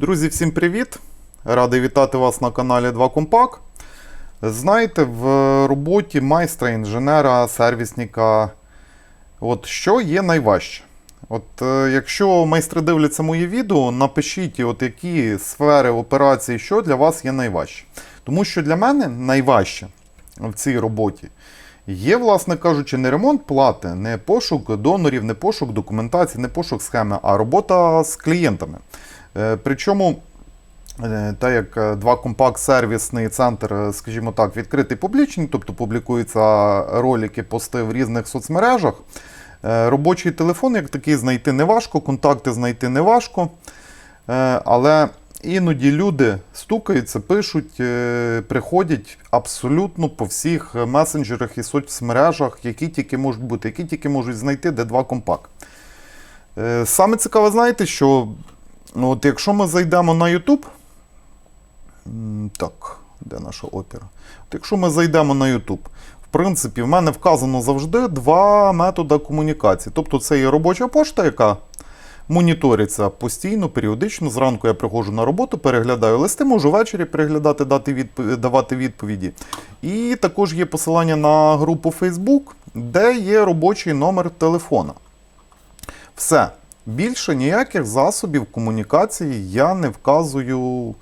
Друзі, всім привіт! Радий вітати вас на каналі 2 Компак. Знаєте, в роботі майстра, інженера, сервісника, от що є найважче? От е, якщо майстри дивляться моє відео, напишіть, от які сфери операції, що для вас є найважче. Тому що для мене найважче в цій роботі є, власне кажучи, не ремонт плати, не пошук донорів, не пошук документації, не пошук схеми, а робота з клієнтами. Е, Причому, е, так як е, два компакт-сервісний центр, скажімо так, відкритий публічний, тобто публікуються ролики, пости в різних соцмережах. Робочий телефон, як такий, знайти не важко, контакти знайти не важко. Е, Але іноді люди стукаються, пишуть, приходять абсолютно по всіх месенджерах і соцмережах, які тільки можуть бути, які тільки можуть знайти, де два компакт. Саме цікаве, знаєте, що от якщо ми зайдемо на YouTube, так, де наша опера? От якщо ми зайдемо на YouTube, в принципі, в мене вказано завжди два методи комунікації. Тобто це є робоча пошта, яка моніториться постійно, періодично. Зранку я приходжу на роботу, переглядаю листи, можу ввечері переглядати, дати відпо- давати відповіді. І також є посилання на групу Facebook, де є робочий номер телефона. Все. Більше ніяких засобів комунікації я не вказую,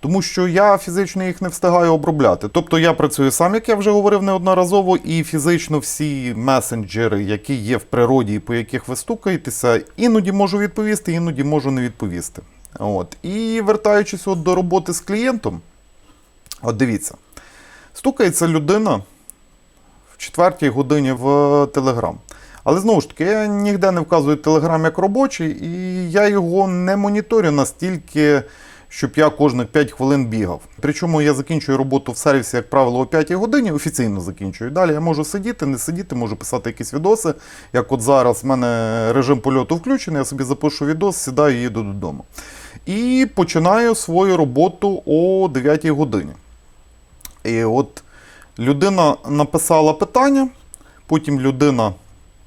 тому що я фізично їх не встигаю обробляти. Тобто я працюю сам, як я вже говорив неодноразово, і фізично всі месенджери, які є в природі і по яких ви стукаєтеся, іноді можу відповісти, іноді можу не відповісти. От. І вертаючись от до роботи з клієнтом, от дивіться, стукається людина в четвертій годині в Телеграм. Але знову ж таки, я ніде не вказую Телеграм як робочий, і я його не моніторю настільки, щоб я кожних 5 хвилин бігав. Причому я закінчую роботу в сервісі, як правило, о 5 годині, офіційно закінчую. Далі я можу сидіти, не сидіти, можу писати якісь відоси. Як от зараз в мене режим польоту включений, я собі запишу відос, сідаю і їду додому. І починаю свою роботу о 9 годині. І от людина написала питання, потім людина,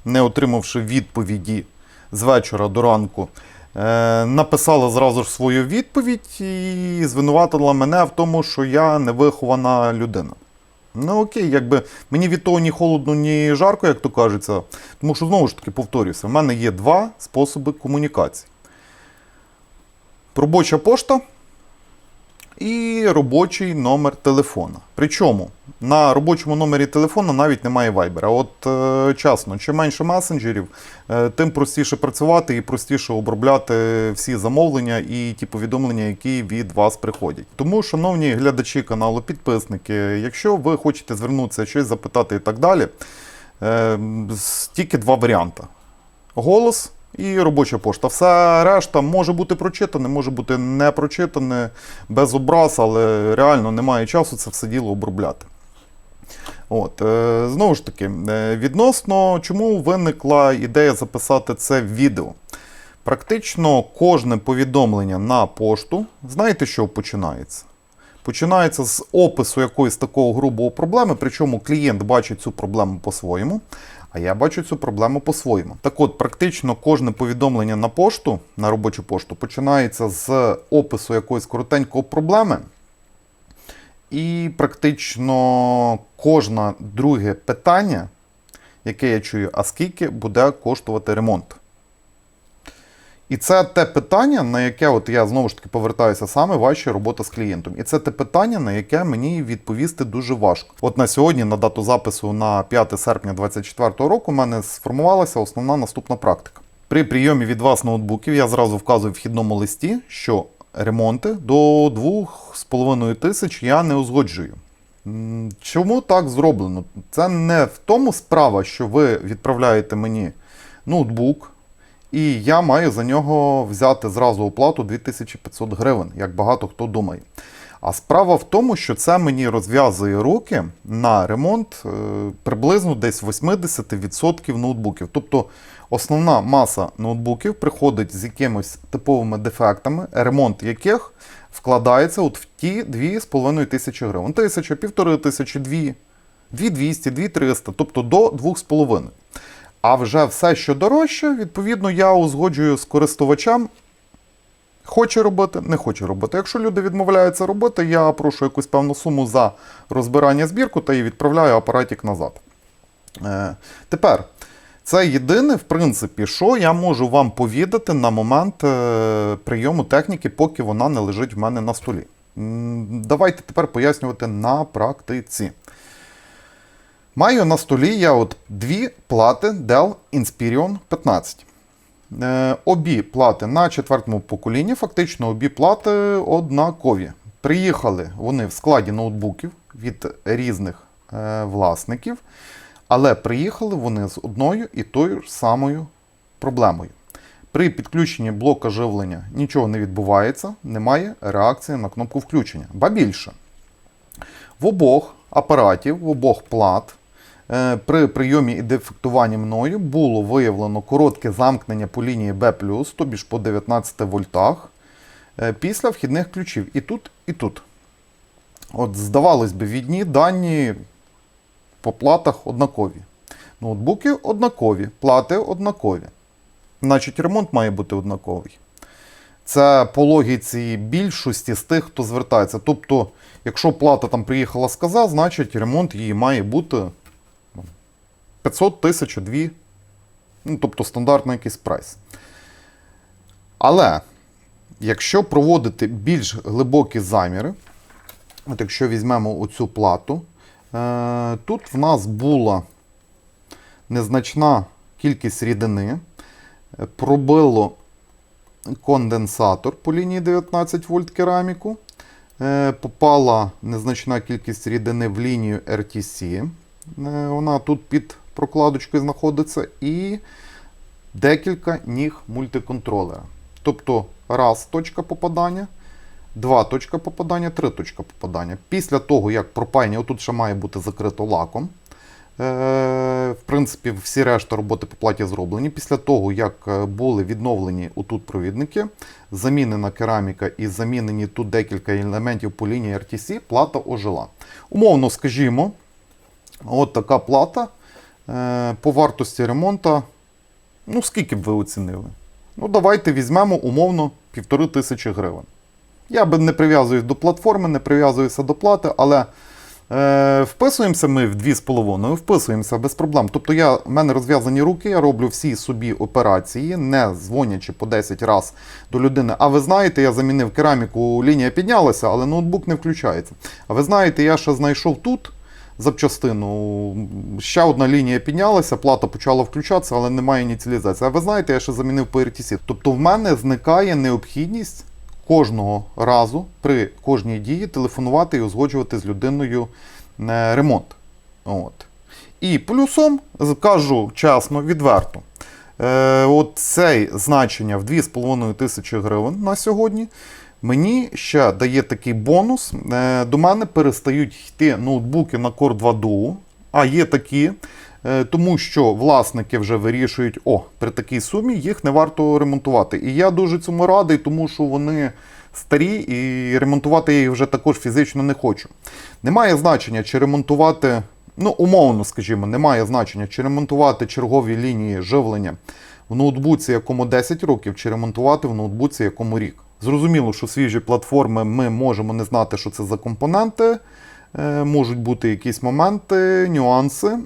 не отримавши відповіді з вечора до ранку, е, написала зразу ж свою відповідь і звинуватила мене в тому, що я невихована людина. Ну окей, якби мені від того ні холодно, ні жарко, як то кажеться. Тому що знову ж таки повторюся, в мене є два способи комунікації: робоча пошта і робочий номер телефона. Причому на робочому номері телефона навіть немає Viber. А от е, чесно, чим менше месенджерів, е, тим простіше працювати і простіше обробляти всі замовлення і ті повідомлення, які від вас приходять. Тому, шановні глядачі каналу, підписники, якщо ви хочете звернутися, щось запитати і так далі, е, тільки два варіанти: голос і робоча пошта. Все решта може бути прочитане, може бути не прочитане, без образ, але реально немає часу це все діло обробляти. От, е, знову ж таки, е, відносно чому виникла ідея записати це в відео. Практично кожне повідомлення на пошту, знаєте, що починається? Починається з опису якоїсь такого грубого проблеми, причому клієнт бачить цю проблему по-своєму, а я бачу цю проблему по-своєму. Так от, практично кожне повідомлення на пошту, на робочу пошту, починається з опису якоїсь коротенької проблеми. І практично кожне друге питання, яке я чую, а скільки буде коштувати ремонт? І це те питання, на яке от я знову ж таки повертаюся саме важча робота з клієнтом. І це те питання, на яке мені відповісти дуже важко. От на сьогодні, на дату запису на 5 серпня 2024 року, у мене сформувалася основна наступна практика. При прийомі від вас ноутбуків я зразу вказую в вхідному листі, що ремонти до 2,5 тисяч я не узгоджую. Чому так зроблено? Це не в тому справа, що ви відправляєте мені ноутбук, і я маю за нього взяти зразу оплату 2500 гривень, як багато хто думає. А справа в тому, що це мені розв'язує руки на ремонт е, приблизно десь 80% ноутбуків. Тобто основна маса ноутбуків приходить з якимись типовими дефектами, ремонт яких вкладається от в ті 2,5 тисячі гривень. Тисяча, півтори тисячі, дві, 2200, 2300, тобто до 2,5. А вже все, що дорожче, відповідно, я узгоджую з користувачем Хоче робити, не хоче робити. Якщо люди відмовляються робити, я прошу якусь певну суму за розбирання збірку та і відправляю апаратик назад. Е, тепер, це єдине, в принципі, що я можу вам повідати на момент е, прийому техніки, поки вона не лежить в мене на столі. Давайте тепер пояснювати на практиці. Маю на столі я от дві плати Dell Inspiron 15. Е, обі плати на четвертому поколінні, фактично обі плати однакові. Приїхали вони в складі ноутбуків від різних е, власників, але приїхали вони з одною і тою ж самою проблемою. При підключенні блока живлення нічого не відбувається, немає реакції на кнопку включення. Ба більше, в обох апаратів, в обох плат при прийомі і дефектуванні мною було виявлено коротке замкнення по лінії B+, тобі ж по 19 вольтах, е, після вхідних ключів. І тут, і тут. От, здавалось би, відні дані по платах однакові. Ноутбуки однакові, плати однакові. Значить, ремонт має бути однаковий. Це по логіці більшості з тих, хто звертається. Тобто, якщо плата там приїхала з КАЗа, значить ремонт її має бути 500 тисяч, 2, ну, тобто стандартний якийсь прайс. Але якщо проводити більш глибокі заміри, от якщо візьмемо оцю плату, е, тут в нас була незначна кількість рідини, пробило конденсатор по лінії 19 вольт кераміку. Е, Попала незначна кількість рідини в лінію RTC. Е, Вона тут під прокладочкою знаходиться. І декілька ніг мультиконтролера. Тобто раз точка попадання, два точка попадання, три точка попадання. Після того, як пропаяння, отут ще має бути закрито лаком. Е, В принципі, всі решта роботи по платі зроблені. Після того, як е, були відновлені отут провідники, замінена кераміка і замінені тут декілька елементів по лінії RTC, плата ожила. Умовно, скажімо, от така плата по вартості ремонту, ну скільки б ви оцінили? Ну, давайте візьмемо умовно півтори тисячі гривень. Я би не прив'язуюсь до платформи, не прив'язуюся до плати, але е, вписуємося ми в 2,5, вписуємося без проблем. Тобто я, в мене розв'язані руки, я роблю всі собі операції, не дзвонячи по 10 разів до людини. А ви знаєте, я замінив кераміку, лінія піднялася, але ноутбук не включається. А ви знаєте, я ще знайшов тут запчастину. Ще одна лінія піднялася, плата почала включатися, але немає ініціалізації. А ви знаєте, я ще замінив по RTC. Тобто в мене зникає необхідність кожного разу при кожній дії телефонувати і узгоджувати з людиною е, ремонт. От. І плюсом кажу чесно, відверто. Е, от цей значення в 2,5 тисячі гривень на сьогодні. Мені ще дає такий бонус. Е, До мене перестають йти ноутбуки на Core 2 Duo, а є такі, е, тому що власники вже вирішують, о, при такій сумі їх не варто ремонтувати. І я дуже цьому радий, тому що вони старі і ремонтувати я їх вже також фізично не хочу. Немає значення, чи ремонтувати, ну, умовно, скажімо, немає значення, чи ремонтувати чергові лінії живлення в ноутбуці, якому 10 років, чи ремонтувати в ноутбуці, якому рік. Зрозуміло, що свіжі платформи ми можемо не знати, що це за компоненти, е, можуть бути якісь моменти, нюанси.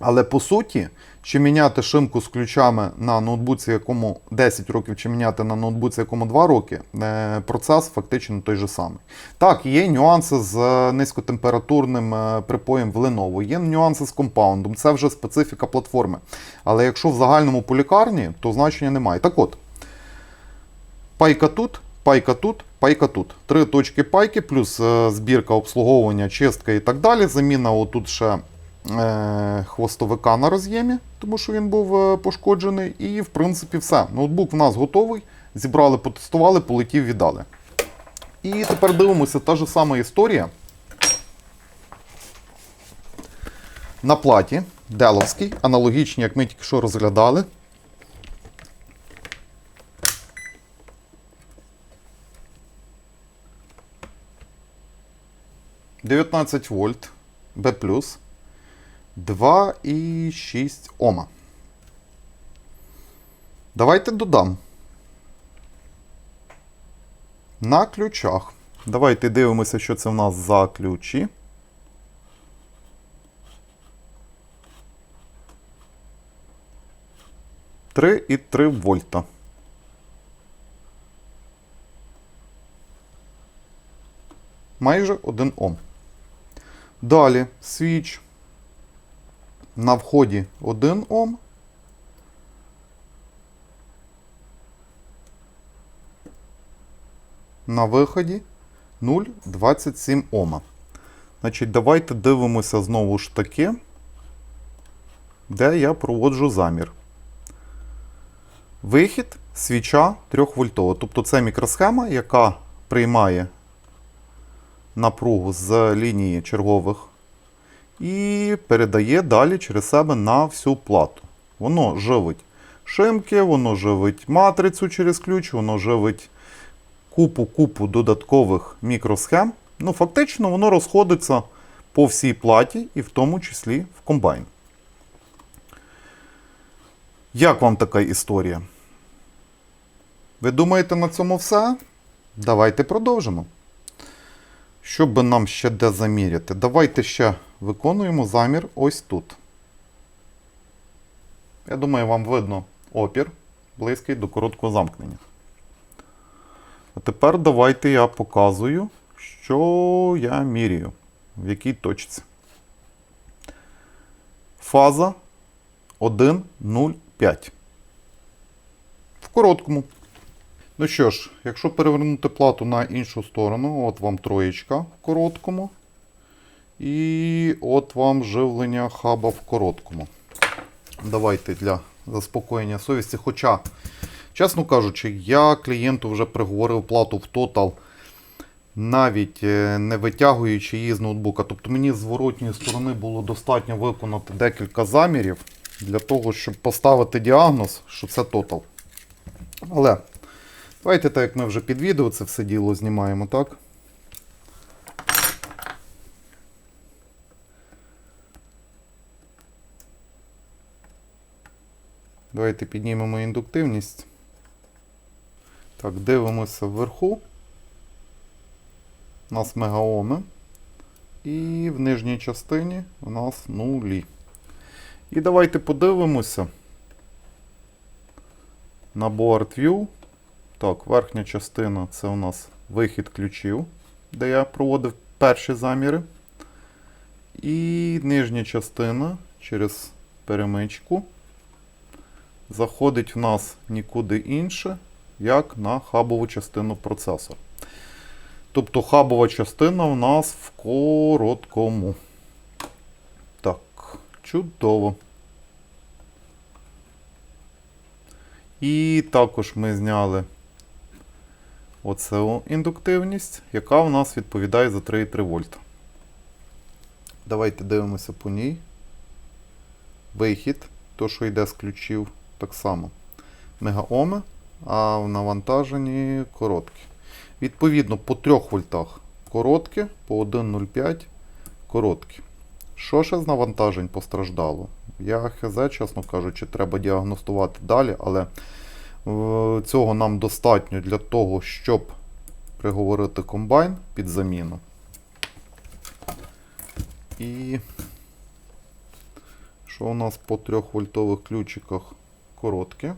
Але по суті, чи міняти шимку з ключами на ноутбуці, якому 10 років, чи міняти на ноутбуці, якому 2 роки, е, процес фактично той же самий. Так, є нюанси з низькотемпературним е, припоєм в Lenovo, є нюанси з компаундом, це вже специфіка платформи. Але якщо в загальному по лікарні, то значення немає. Так от, пайка тут, пайка тут, пайка тут. Три точки пайки, плюс е, збірка обслуговування, чистка і так далі. Заміна отут ще е, хвостовика на роз'ємі, тому що він був е, пошкоджений. І в принципі все. Ноутбук в нас готовий. Зібрали, потестували, полетів, віддали. І тепер дивимося та ж сама історія. На платі Деловський, аналогічні, як ми тільки що розглядали. – 19 вольт B+, 2,6 Ома. Давайте додам. На ключах. Давайте дивимося, що це в нас за ключі. Три і 3 вольта. Майже 1 Ом. Далі свіч на вході 1 Ом. На виході 0,27 Ома. Значить, давайте дивимося знову ж таки, де я проводжу замір. Вихід свіча 3 вольтова. Тобто це мікросхема, яка приймає напругу з лінії чергових і передає далі через себе на всю плату. Воно живить шимки, воно живить матрицю через ключ, воно живить купу-купу додаткових мікросхем. Ну, фактично, воно розходиться по всій платі і в тому числі в комбайн. Як вам така історія? Ви думаєте на цьому все? Давайте продовжимо. Що би нам ще де заміряти? Давайте ще виконуємо замір ось тут. Я думаю, вам видно опір близький до короткого замкнення. А тепер давайте я показую, що я міряю, в якій точці. Фаза 1,05. В короткому. Ну що ж, якщо перевернути плату на іншу сторону, от вам троєчка в короткому. І от вам живлення хаба в короткому. Давайте для заспокоєння совісті. Хоча, чесно кажучи, я клієнту вже приговорив плату в тотал, навіть е, не витягуючи її з ноутбука. Тобто мені з зворотньої сторони було достатньо виконати декілька замірів для того, щоб поставити діагноз, що це тотал. Але давайте так, як ми вже під відео це все діло знімаємо, так? Давайте піднімемо індуктивність. Так, дивимося вверху. У нас мегаоми. І в нижній частині у нас нулі. І давайте подивимося на Board View. Так, верхня частина це у нас вихід ключів, де я проводив перші заміри. І нижня частина через перемичку заходить в нас нікуди інше, як на хабову частину процесора. Тобто хабова частина в нас в короткому. Так, чудово. І також ми зняли оцю індуктивність, яка в нас відповідає за 3,3 вольта. Давайте дивимося по ній. Вихід, то, що йде з ключів, так само. Мегаоми, а в навантаженні короткі. Відповідно, по 3 вольтах короткі, по 1,05 короткі. Що ще з навантажень постраждало? Я хз, чесно кажучи, треба діагностувати далі, але цього нам достатньо для того, щоб приговорити комбайн під заміну. І що у нас по 3 вольтових ключиках короткі?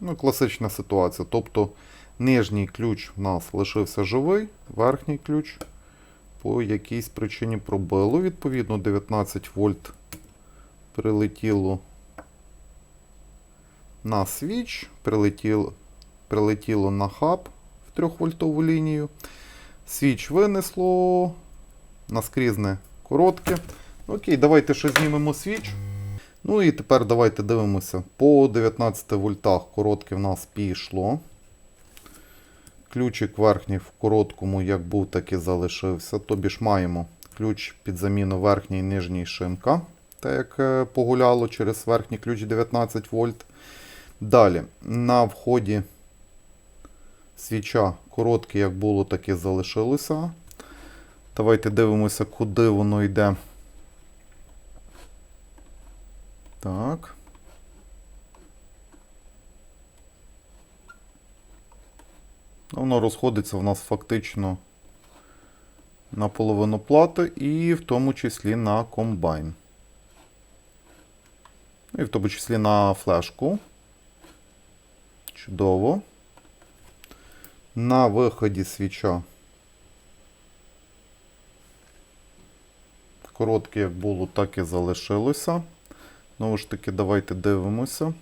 Ну, класична ситуація. Тобто нижній ключ в нас лишився живий, верхній ключ по якійсь причині пробило. Відповідно, 19 вольт прилетіло на свіч, прилетіло, прилетіло на хаб в 3 вольтову лінію. Свіч винесло, наскрізне коротке. Окей, давайте ще знімемо свіч. Ну і тепер давайте дивимося. По 19 вольтах коротке в нас пішло. Ключик верхній в короткому, як був, так і залишився. Тобі ж маємо ключ під заміну верхній і нижній шимка. Так як е, погуляло через верхній ключ 19 вольт. Далі, на вході свіча коротке, як було, так і залишилося. Давайте дивимося, куди воно йде. Так. Воно розходиться в нас фактично на половину плати і в тому числі на комбайн. Ну, І в тому числі на флешку. Чудово. На виході свіча. Коротке, як було, так і залишилося. Знову ж таки, давайте дивимося.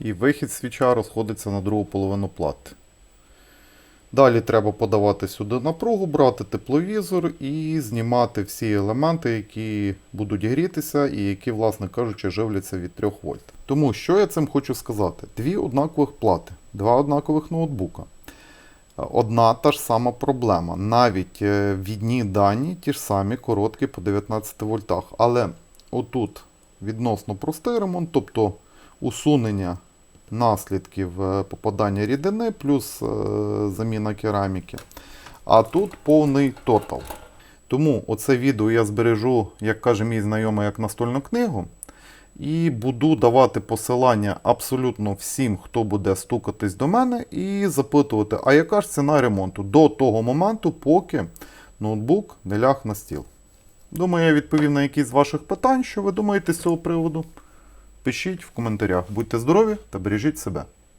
І вихід свіча розходиться на другу половину плати. Далі треба подавати сюди напругу, брати тепловізор і знімати всі елементи, які будуть грітися і які, власне кажучи, живляться від 3 вольт. Тому що я цим хочу сказати? Дві однакових плати, два однакових ноутбука. Одна та ж сама проблема. Навіть е, відні дані, ті ж самі, короткі по 19 вольтах. Але отут відносно простий ремонт, тобто усунення наслідків е, попадання рідини плюс е, заміна кераміки. А тут повний тотал. Тому оце відео я збережу, як каже мій знайомий, як настольну книгу. І буду давати посилання абсолютно всім, хто буде стукатись до мене, і запитувати, а яка ж ціна ремонту до того моменту, поки ноутбук не ляг на стіл. Думаю, я відповів на якісь з ваших питань, що ви думаєте з цього приводу. Пишіть в коментарях. Будьте здорові та бережіть себе.